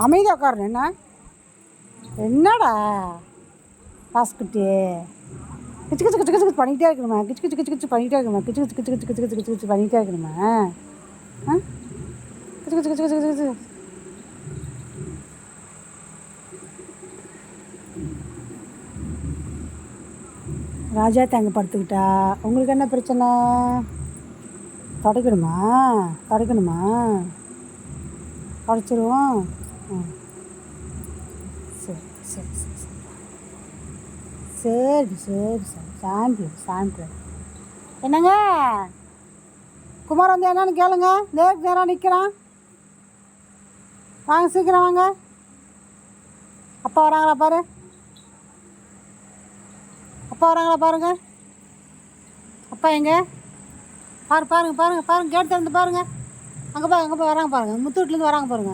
அமைதியாக உட்காரணும் என்ன என்னடா பாஸ்குட்டி கிச்சு கிச்சு கிச்சு கிச்சு பண்ணிகிட்டே இருக்கணுமா கிச்சு கிச்சு கிச்சு கிச்சு பண்ணிகிட்டே இருக்கணுமா கிச்சு கிச்சு கிச்சு கிச்சு கிச்சு கிச்சு கிச்சு பண்ணிகிட்டே இருக்கணுமா ஆ கிச்சு கிச்சு கிச்சு கிச்சு கிச்சு ராஜா தேங்க படுத்துக்கிட்டா உங்களுக்கு என்ன பிரச்சனை தொடக்கணுமா தொடக்கணுமா தொடச்சிருவோம் சரி சரி சரி சரி. சரி சரி சரி சாம்பி என்னங்க? குமார் வந்து என்னன்னு கேளுங்க. நேருக்கு நேராக நிற்கிறான் வாங்க சீக்கிரம் வாங்க. அப்பா வராங்களா பாரு. அப்பா வராங்களா பாருங்க. அப்பா எங்க? பாரு பாருங்க பாருங்க பாருங்க. கேட் திறந்து பாருங்க. அங்கே பாருங்க அங்கே போய் வராங்க பாருங்க. முத்தூட்லேருந்து வராங்க பாருங்க.